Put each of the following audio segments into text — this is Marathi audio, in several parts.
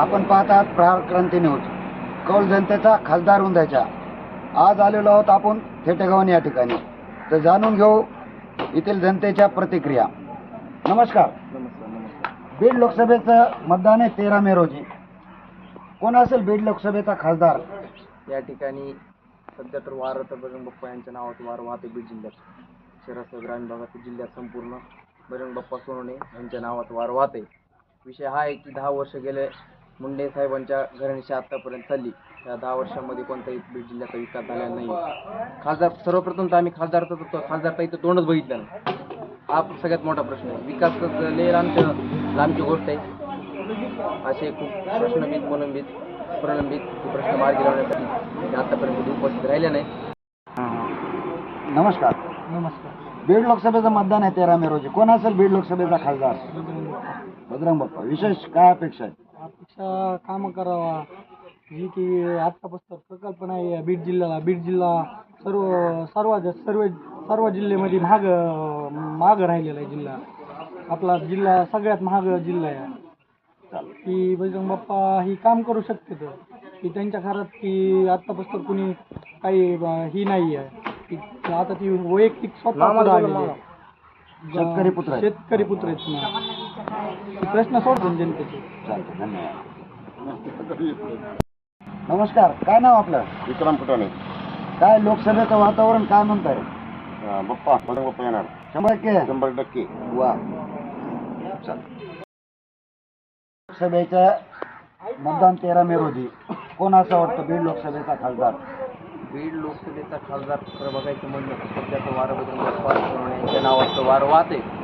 आपण पाहतात प्रहार क्रांती न्यूज. कौल जनतेचा खासदार उंदायच्या आज आलेलो आहोत आपण थेटेगावन या ठिकाणी. तर जाणून घेऊ येथील जनतेच्या प्रतिक्रिया. नमस्कार. बीड लोकसभेचं मतदान आहे तेरा मे रोजी. कोण असेल बीड लोकसभेचा खासदार? या ठिकाणी सध्या तर वार तर बजरंग बाप्पा यांच्या नावात वार वाहते बीड जिल्ह्यात. शहरासह ग्रामीण भागातील जिल्ह्यात संपूर्ण बजरंग बाप्पा सोनवणे यांच्या नावात वार वाहते. विषय हा आहे की दहा वर्ष गेले मुंडे साहेबांच्या घराण्याशी आत्तापर्यंत चालली. त्या दहा वर्षामध्ये कोणताही बीड जिल्ह्याचा विकास झालेला नाही. खासदार सर्वप्रथम तर आम्ही खासदार तर खासदार तर इथं तोंडच बघितलं नाही. हा सगळ्यात मोठा प्रश्न आहे. विकास तर लय लांबच्या लांबची गोष्ट आहे. असे खूप प्रश्नबित प्रलंबित प्रलंबित हे प्रश्न मार्गी लावण्यासाठी ते आतापर्यंत उपस्थित राहिले नाही. नमस्कार. नमस्कार. बीड लोकसभेचं मतदान आहे तेरा मे रोजी. कोण असेल बीड लोकसभेचा खासदार? बजरंग बाप्पा. विशेष काय अपेक्षा आहे अपेक्षा कामं करावा. जी की आत्तापासून प्रकल्प नाही आहे बीड जिल्ह्याला. बीड जिल्हा सर्व सर्व सर्व सर्व जिल्ह्यामध्ये महाग महाग राहिलेला आहे जिल्हा. आपला जिल्हा सगळ्यात महाग जिल्हा आहे. की बजरंग बाप्पा ही काम करू शकते तर. की त्यांच्या घरात की आत्तापासून कुणी काही ही नाही आहे. की आता ती वैयक्तिक स्वतः. शेतकरी पुत्र आहेत. शेतकरी पुत्र आहेत ना. प्रश्न सोडतो जनतेचे चालतं धन्यवाद. नमस्कार काय नाव आपलं? विक्रम फुटाणे काय लोकसभेचं वातावरण काय म्हणताय? अं, बाप्पा बजरंग बाप्पा येणार. शंभर टक्के? शंभर टक्के. वा. चल. लोकसभेचं मतदान तेरा मे रोजी. कोण असं वाटतं बीड लोकसभेचा खासदार? बीड लोकसभेचा खासदार खरं बघायचं म्हणलं तर सध्याचं वारं बजरंग बाप्पा सोनवणे यांच्या नावाचं वारं वाहते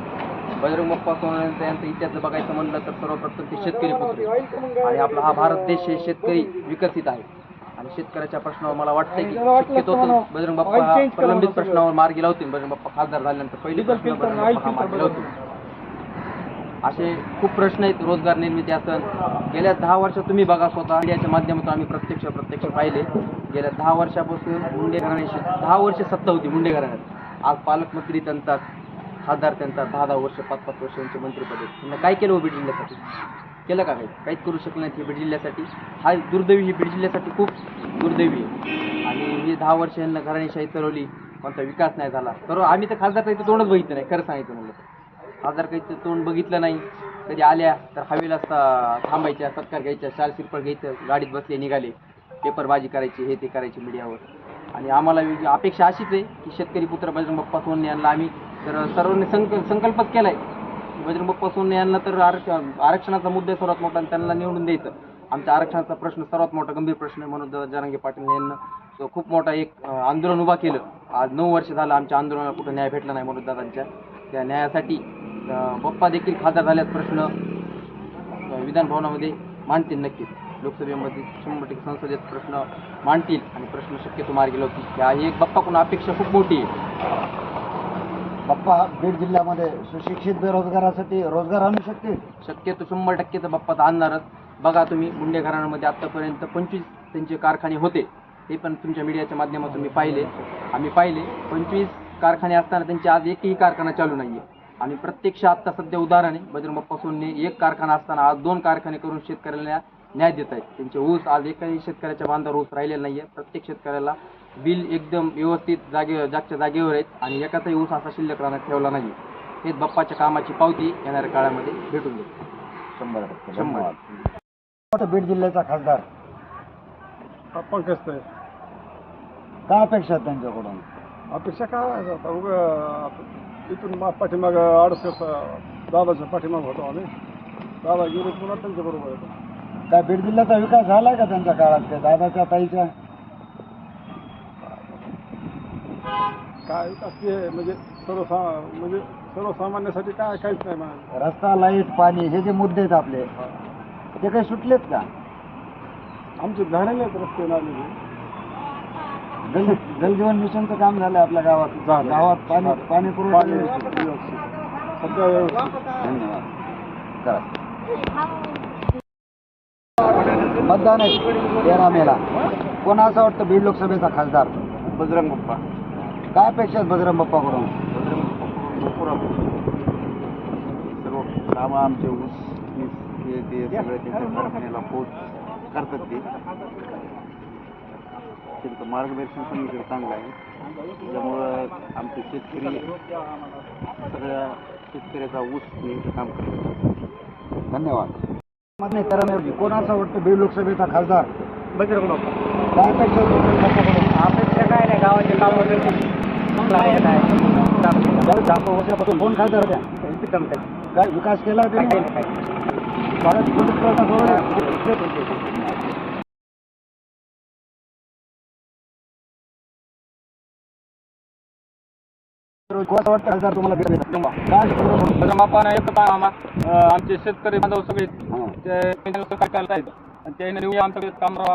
बजरंग बाप्पा सोनवणे यांचा इतिहास बघायचं म्हणलं तर सर्वप्रथम ते शेतकरी पुत्र. आणि आपला हा भारत देश हे शेतकरी विकसित आहे. आणि शेतकऱ्याच्या प्रश्नावर मला वाटतंय की शक्यतो बजरंग बाप्पा प्रलंबित प्रश्नावर मार्गी लावतील. बजरंग बाप्पा खासदार झाल्यानंतर पहिली प्रश्न बजरंग बाप्पा मार्गी लावतील. असे खूप प्रश्न आहेत रोजगार निर्मिती असन गेल्या दहा वर्षात तुम्ही बघा स्वतः मीडियाच्या माध्यमातून आम्ही प्रत्यक्ष प्रत्यक्ष पाहिले. गेल्या दहा वर्षापासून मुंडे घराण्याशी दहा वर्ष सत्ता होती मुंडे घराण्यात आज पालकमंत्री त्यांचा खासदार त्यांचा दहा दहा वर्ष पाच पाच वर्ष यांचे मंत्रिपद आहेत. त्यांना काय केलं हो बीड जिल्ह्यासाठी? केलं का काही काहीच करू शकलं नाही बीड जिल्ह्यासाठी. हा दुर्दैवी ही बीड जिल्ह्यासाठी खूप दुर्दैवी आहे. आणि ही दहा वर्ष यांना घराणेशाही चालवली कोणता विकास नाही झाला. तर आम्ही तर खासदार काही तोंडच बघितलं नाही खरं सांगितलं म्हणलं तर. खासदार काही तोंड बघितलं नाही. कधी आल्या तर हवेला असता थांबायच्या सत्कार घ्यायच्या शाल शिरपळ घ्यायचं गाडीत बसले निघाले. पेपरबाजी करायची हे ते करायची मीडियावर. आणि आम्हाला अपेक्षा अशीच आहे की शेतकरी पुत्र बजरंग बाप्पा सोनने यांना आम्ही तर सर्वांनी संक संकल्पच केला आहे बजरंग बाप्पा सोनने यांना तर आरक्षण आरक्षणाचा मुद्दा सर्वात मोठा आणि त्यांना निवडून द्यायचं. आमच्या आरक्षणाचा प्रश्न सर्वात मोठा गंभीर प्रश्न आहे. म्हणून जरांगे पाटील यांना तो खूप मोठा एक आंदोलन उभा केलं. आज नऊ वर्ष झालं आमच्या आंदोलनाला कुठं न्याय भेटला नाही म्हणून दादांच्या. त्या न्यायासाठी अं, बाप्पा देखील खासदार झाल्यास प्रश्न विधानभवनामध्ये मांडतील नक्कीच. लोकसभेमध्ये शंभर टक्के संसदेत प्रश्न मांडतील आणि प्रश्न शक्यतो मार्गी लावतील. ही एक बाप्पाकडून अपेक्षा खूप मोठी आहे. बाप्पा बीड जिल्ह्यामध्ये सुशिक्षित बेरोजगारासाठी रोजगार आणू शकतील? शक्यतो शंभर टक्के तर बाप्पा तर आणणारच. बघा तुम्ही मुंडे घराण्यामध्ये आत्तापर्यंत पंचवीस त्यांचे कारखाने होते. ते पण तुमच्या मीडियाच्या माध्यमातून मी पाहिले. आम्ही पाहिले. पंचवीस कारखाने असताना त्यांचे आज एकही कारखाना चालू नाही आहे आणि प्रत्यक्ष आत्ता सध्या उदाहरण आहे. बजरंग बाप्पा सोनने एक कारखाना असताना आज दोन कारखाने करून शेतकऱ्याला न्याय देत आहेत. त्यांचे ऊस आज एकाही शेतकऱ्याच्या बांधावर ऊस राहिलेला नाही आहे प्रत्येक शेतकऱ्याला बिल एकदम व्यवस्थित जागे जागच्या जागेवर आहेत आणि एकाचाही ऊस असा शिल्लक राहण्यात ठेवला नाही. हेच बाप्पाच्या कामाची पावती येणाऱ्या काळामध्ये भेटून देईल शंभर टक्के शंभर. बीड जिल्ह्याचा खासदार. पंकज काय अपेक्षा आहेत त्यांच्याकडून? अपेक्षा काय आहे? आता उगं इथून मा पाठीमाग अडसष्ट दादाच्या पाठीमाग होतो आम्ही. दादा गेले पुन्हा त्यांच्या बरोबर येतो काय बीड जिल्ह्याचा विकास झालाय का त्यांच्या काळात काय दादाच्या ताईच्या? काय म्हणजे सर्वसा म्हणजे सर्वसामान्यासाठी काय काहीच नाही म्हणा. रस्ता लाइट पाणी हे जे मुद्दे आहेत आपले ते काही सुटलेत का? आमचे झालेले आहेत रस्ते नाले. जल जलजीवन मिशनचं काम झालं आपल्या गावात. झालं. गावात पाणी झालं. पाणी पुरवठा व्यवस्थित. व्यवस्थित. सध्या व्यवस्थित. धन्यवाद. करा. मतदान आहे. तेरा मेला. कोण असं वाटतं बीड लोकसभेचा खासदार? बजरंग बाप्पा. काय अपेक्षा आहेत बजरंग बाप्पाकडून? भरपूर आपण सर्व कामं आमचे ऊस वीस हे ते सगळं त्यांच्या कारखान्याला पोच करतात ते. त्यांचं मार्गदर्शन पण इकडे चांगलं आहे. त्यामुळं आमचे शेतकरी सगळ्या शेतकऱ्याचा ऊस नेहमी काम करतात. धन्यवाद. कोणाचा वाटतं बीड लोकसभेचा खासदार? बजरंग बाप्पा. काय अपेक्षा काय नाही गावाचे काम वगैरे वर्षापासून कोण खासदार होत्या? काय? विकास केला आमचे शेतकरी बांधव सगळे. ते काय करतायत? आणि त्याने काम राहा.